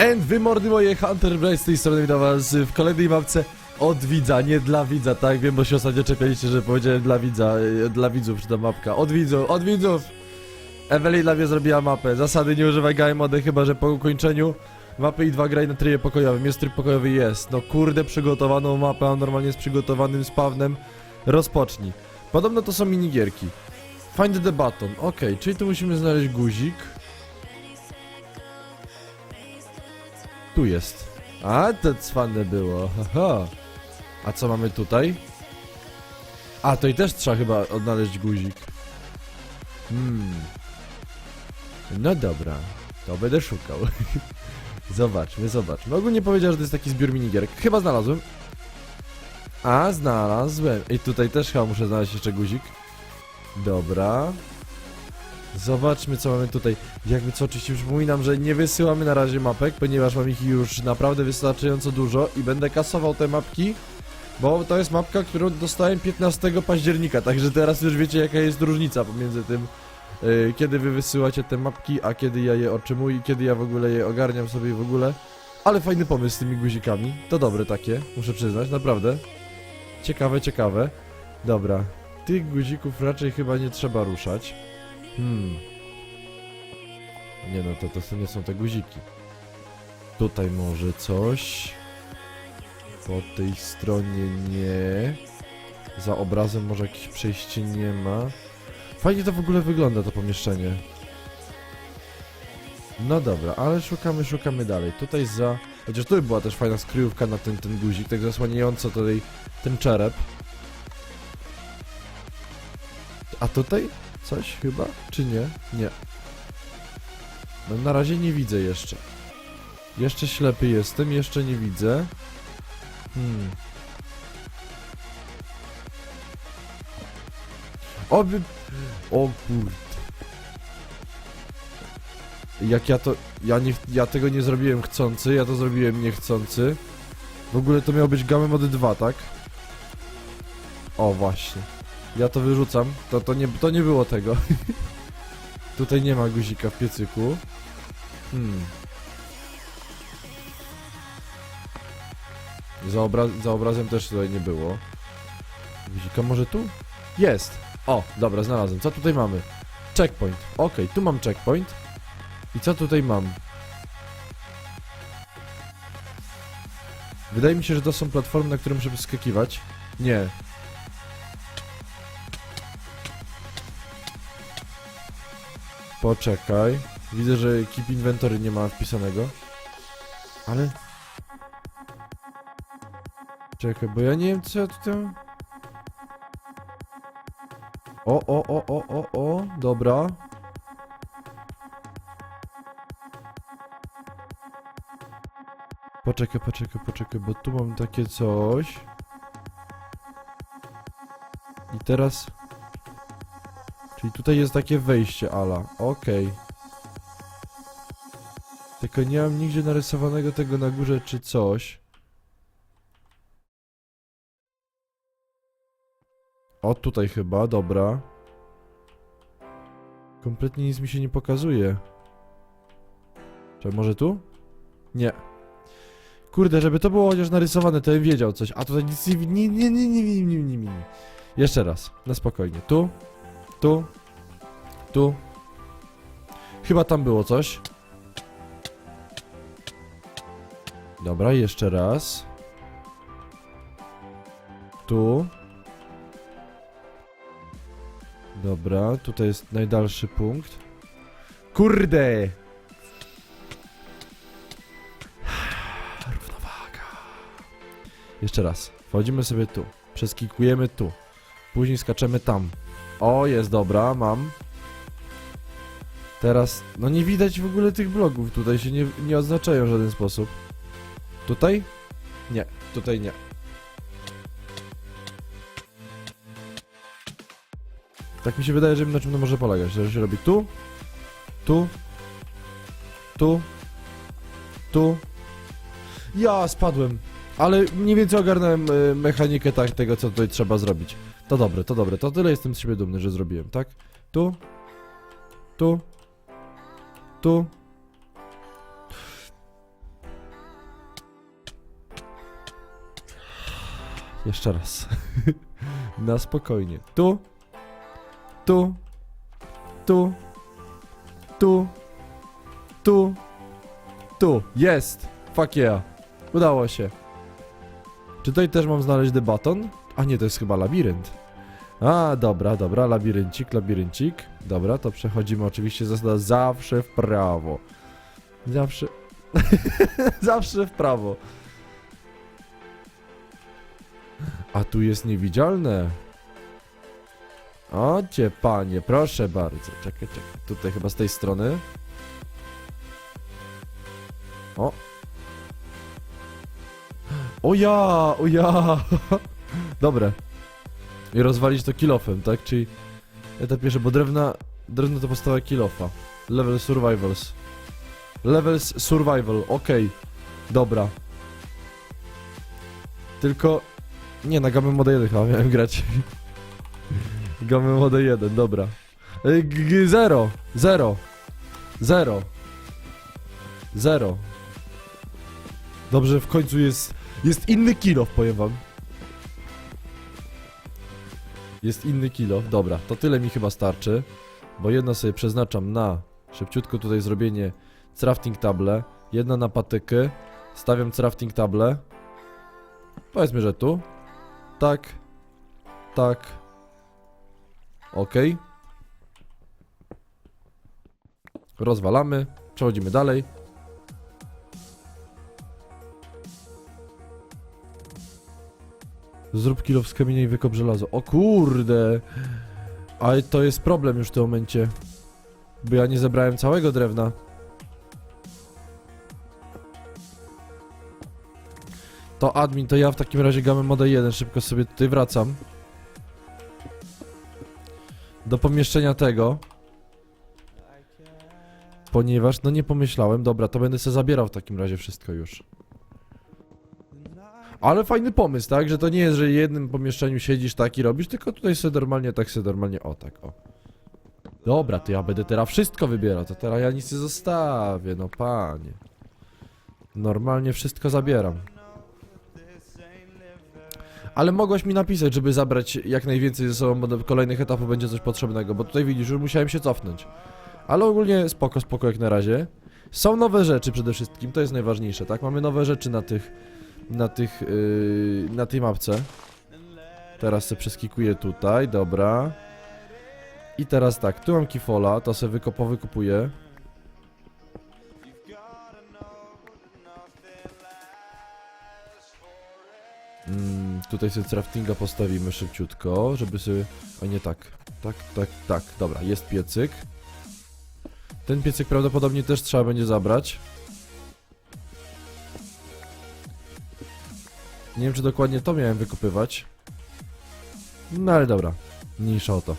And wy mordy moje, Hunter Blaze z tej strony witam was w kolejnej mapce od widza, nie dla widza, tak? Wiem, bo się ostatnio czepialiście, że powiedziałem dla widza, e, dla widzów, czy ta mapka. Od widzów, od widzów! Ewelina dla mnie zrobiła mapę. Zasady nie używaj game mody, chyba że po ukończeniu mapy i dwa graj na trybie pokojowym. Jest tryb pokojowy, jest. No kurde, przygotowaną mapę, a normalnie z przygotowanym spawnem. Rozpocznij. Podobno to są minigierki. Find the button, okej, czyli tu musimy znaleźć guzik. Tu jest. A, to cwane było, haha. A co mamy tutaj? A, to i też trzeba chyba odnaleźć guzik. Hmm. No dobra, to będę szukał. zobaczmy, zobaczmy. Ogólnie powiedział, że to jest taki zbiór minigierek. Chyba znalazłem. A, znalazłem. I tutaj też chyba muszę znaleźć jeszcze guzik. Dobra. Zobaczmy co mamy tutaj. Jakby co oczywiście przypominam, że nie wysyłamy na razie mapek, ponieważ mam ich już naprawdę wystarczająco dużo i będę kasował te mapki, bo to jest mapka, którą dostałem 15 października, także teraz już wiecie jaka jest różnica pomiędzy tym, yy, kiedy wy wysyłacie te mapki, a kiedy ja je otrzymuję i kiedy ja w ogóle je ogarniam sobie w ogóle. Ale fajny pomysł z tymi guzikami, to dobre takie, muszę przyznać, naprawdę. Ciekawe, ciekawe. Dobra, tych guzików raczej chyba nie trzeba ruszać. Hmm. Nie no, to, to nie są te guziki. Tutaj może coś. Po tej stronie nie. Za obrazem może jakieś przejście nie ma. Fajnie to w ogóle wygląda to pomieszczenie. No dobra, ale szukamy, szukamy dalej. Tutaj za... Chociaż tu była też fajna skryjówka na ten, ten guzik, tak zasłaniająco tutaj ten czerep. A tutaj? Coś chyba? Czy nie? Nie. No na razie nie widzę jeszcze. Jeszcze ślepy jestem, jeszcze nie widzę. Hmm. Oby... O kurde. Jak ja to... Ja, nie, ja tego nie zrobiłem chcący, ja to zrobiłem niechcący. W ogóle to miał być Game Mode 2, tak? O, właśnie. Ja to wyrzucam. To, to, nie, to nie było tego. Tutaj nie ma guzika w piecyku. Hmm. Za, obra za obrazem też tutaj nie było. Guzika może tu? Jest! O, dobra, znalazłem. Co tutaj mamy? Checkpoint. Okej, tu mam checkpoint. I co tutaj mam? Wydaje mi się, że to są platformy, na które muszę wyskakiwać. Nie, Poczekaj. Widzę, że Keep Inventory nie ma wpisanego. Ale... Czekaj, bo ja nie wiem co ja tutaj... O, o, o, o, o, o, dobra. Poczekaj, poczekaj, poczekaj, bo tu mam takie coś. I teraz... Czyli tutaj jest takie wejście ala. Okej. Tylko nie mam nigdzie narysowanego tego na górze czy coś. O, tutaj chyba, dobra. Kompletnie nic mi się nie pokazuje. Czy może tu? Nie. Kurde, żeby to było chociaż narysowane, to bym wiedział coś. A tutaj nic. Nie, nie, nie, nie, nie, nie, nie, nie. Jeszcze raz, na spokojnie. Tu, tu. Tu. Chyba tam było coś. Dobra, jeszcze raz. Tu. Dobra, tutaj jest najdalszy punkt. Kurde! Równowaga. Jeszcze raz. Wchodzimy sobie tu. Przeskikujemy tu. Później skaczemy tam. O, jest dobra, mam. Teraz, no nie widać w ogóle tych blogów, tutaj się nie, nie oznaczają w żaden sposób. Tutaj? Nie, tutaj nie. Tak mi się wydaje, że na czym to może polegać, że się robi tu, tu, tu, tu. Ja spadłem, ale mniej więcej ogarnąłem y, mechanikę tak, tego, co tutaj trzeba zrobić. To dobre, to dobre, to tyle jestem z siebie dumny, że zrobiłem, tak? Tu, tu, tu. Jeszcze raz. Na spokojnie. Tu, tu, tu, tu, tu, tu. Jest! Fuck yeah. Udało się. Czy tutaj też mam znaleźć the button? A nie, to jest chyba labirynt. A, dobra, dobra, labiryncik, labiryncik. Dobra, to przechodzimy oczywiście zasada zawsze w prawo. Zawsze... zawsze w prawo. A tu jest niewidzialne. O panie, proszę bardzo. Czekaj, czekaj. Tutaj chyba z tej strony. O. O ja, o ja. Dobre. I rozwalić to kilofem, tak? Czyli etap pierwszy, bo drewna, drewno to podstawa kilofa. Level survivals. Levels survival, okej. Dobra. Tylko... Nie, na gamę mode 1 chyba miałem grać. gamę mode 1, dobra. Y, g- Zero, zero, zero, zero. Dobrze, w końcu jest, jest inny kilof, powiem wam. Jest inny kilof, dobra, to tyle mi chyba starczy. Bo jedno sobie przeznaczam na szybciutko tutaj zrobienie crafting table, jedna na patyky, stawiam crafting table. Powiedzmy, że tu. Tak. Tak. Ok. Rozwalamy. Przechodzimy dalej. Zrób kilo z kamienia i wykop żelazo. O kurde! Ale to jest problem już w tym momencie. Bo ja nie zebrałem całego drewna. To admin, to ja w takim razie gamę mode 1 szybko sobie tutaj wracam. Do pomieszczenia tego. Ponieważ, no nie pomyślałem, dobra, to będę sobie zabierał w takim razie wszystko już. Ale fajny pomysł, tak? Że to nie jest, że w jednym pomieszczeniu siedzisz tak i robisz, tylko tutaj sobie normalnie, tak sobie normalnie, o tak, o. Dobra, to ja będę teraz wszystko wybierał, to teraz ja nic nie zostawię, no panie. Normalnie wszystko zabieram. Ale mogłaś mi napisać, żeby zabrać jak najwięcej ze sobą, bo do kolejnych etapów będzie coś potrzebnego, bo tutaj widzisz, już musiałem się cofnąć. Ale ogólnie spoko, spoko jak na razie. Są nowe rzeczy przede wszystkim, to jest najważniejsze, tak? Mamy nowe rzeczy na tych, na tych, yy, na tej mapce. Teraz se przeskikuję tutaj, dobra. I teraz tak, tu mam kifola, to sobie wykopo, wykopuję. Mm, tutaj sobie craftinga postawimy szybciutko, żeby sobie... O nie tak, tak, tak, tak, dobra, jest piecyk. Ten piecyk prawdopodobnie też trzeba będzie zabrać. Nie wiem, czy dokładnie to miałem wykopywać. No ale dobra, mniejsza o to.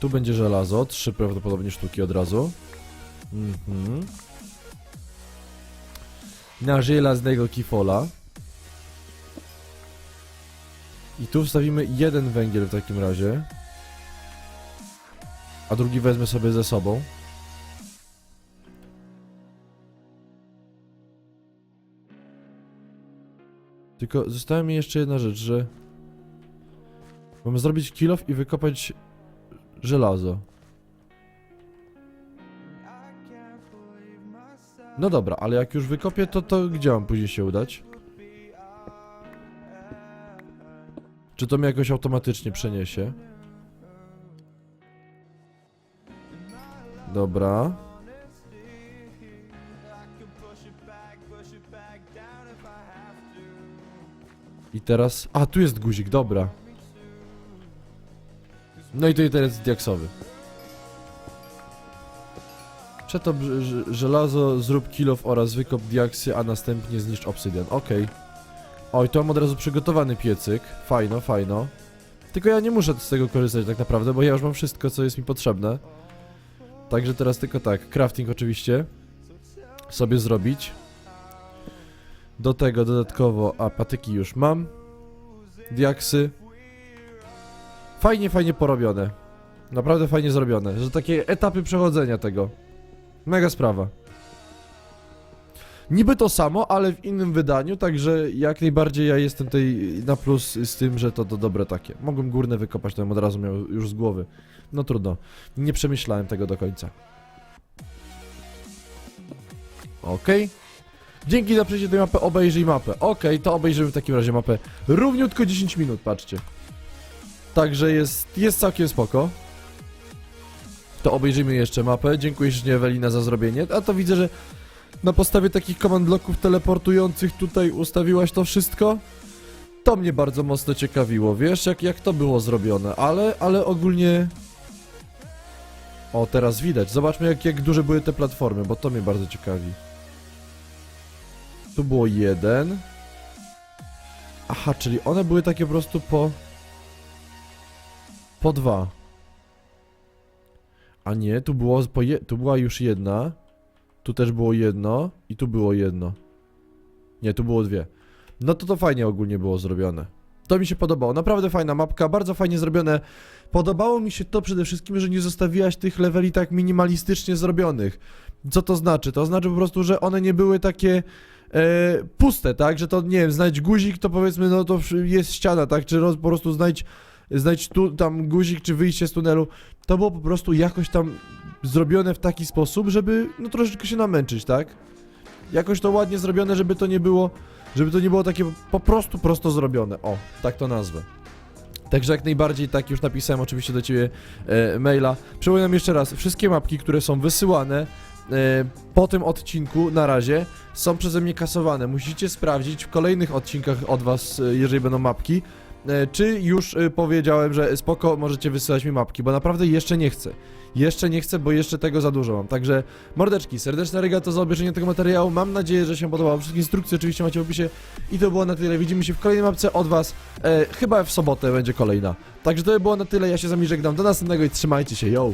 Tu będzie żelazo, trzy prawdopodobnie sztuki od razu. Mhm. Na żelaznego kifola. I tu wstawimy jeden węgiel w takim razie. A drugi wezmę sobie ze sobą. Tylko została mi jeszcze jedna rzecz, że mamy zrobić kilof i wykopać żelazo. No dobra, ale jak już wykopię, to, to gdzie mam później się udać? Czy to mnie jakoś automatycznie przeniesie? Dobra. I teraz... A, tu jest guzik, dobra. No i i teraz jest diaksowy. Ż- żelazo, zrób kilof oraz wykop diaksy, a następnie zniszcz obsydian. Okej. Oj, to mam od razu przygotowany piecyk. Fajno, fajno. Tylko ja nie muszę z tego korzystać tak naprawdę, bo ja już mam wszystko, co jest mi potrzebne. Także teraz tylko tak, crafting oczywiście sobie zrobić. Do tego dodatkowo, a patyki już mam. Diaksy. Fajnie, fajnie porobione. Naprawdę fajnie zrobione, że takie etapy przechodzenia tego. Mega sprawa. Niby to samo, ale w innym wydaniu, także jak najbardziej ja jestem tutaj na plus z tym, że to, to dobre takie. Mogłem górne wykopać, to bym od razu miał już z głowy. No trudno, nie przemyślałem tego do końca. Okej. Dzięki za przejście tej mapy, obejrzyj mapę. Okej, to obejrzymy w takim razie mapę. Równiutko 10 minut, patrzcie. Także jest, jest całkiem spoko. To obejrzyjmy jeszcze mapę. Dziękuję ślicznie Ewelina za zrobienie. A to widzę, że na podstawie takich command bloków teleportujących tutaj ustawiłaś to wszystko. To mnie bardzo mocno ciekawiło, wiesz, jak, jak to było zrobione, ale, ale ogólnie... O, teraz widać. Zobaczmy, jak, jak duże były te platformy, bo to mnie bardzo ciekawi. Tu było jeden. Aha, czyli one były takie po prostu po... Po dwa. A nie, tu było po je... tu była już jedna. Tu też było jedno i tu było jedno. Nie, tu było dwie. No to to fajnie ogólnie było zrobione. To mi się podobało. Naprawdę fajna mapka, bardzo fajnie zrobione. Podobało mi się to przede wszystkim, że nie zostawiłaś tych leveli tak minimalistycznie zrobionych. Co to znaczy? To znaczy po prostu, że one nie były takie e, puste, tak? Że to, nie wiem, znajdź guzik, to powiedzmy, no to jest ściana, tak? Czy roz, po prostu znajdź, znajdź tu, tam guzik, czy wyjście z tunelu. To było po prostu jakoś tam zrobione w taki sposób, żeby no troszeczkę się namęczyć, tak? Jakoś to ładnie zrobione, żeby to nie było, żeby to nie było takie po prostu prosto zrobione. O, tak to nazwę. Także jak najbardziej tak już napisałem oczywiście do ciebie e, maila. Przypominam jeszcze raz, wszystkie mapki, które są wysyłane po tym odcinku na razie są przeze mnie kasowane. Musicie sprawdzić w kolejnych odcinkach od was, e, jeżeli będą mapki, e, czy już e, powiedziałem, że spoko, możecie wysyłać mi mapki, bo naprawdę jeszcze nie chcę. Jeszcze nie chcę, bo jeszcze tego za dużo mam. Także mordeczki, serdeczne regato za obejrzenie tego materiału. Mam nadzieję, że się podobało. Wszystkie instrukcje oczywiście macie w opisie. I to było na tyle. Widzimy się w kolejnej mapce od was. E, chyba w sobotę będzie kolejna. Także to by było na tyle. Ja się z wami żegnam. Do następnego i trzymajcie się. Yo!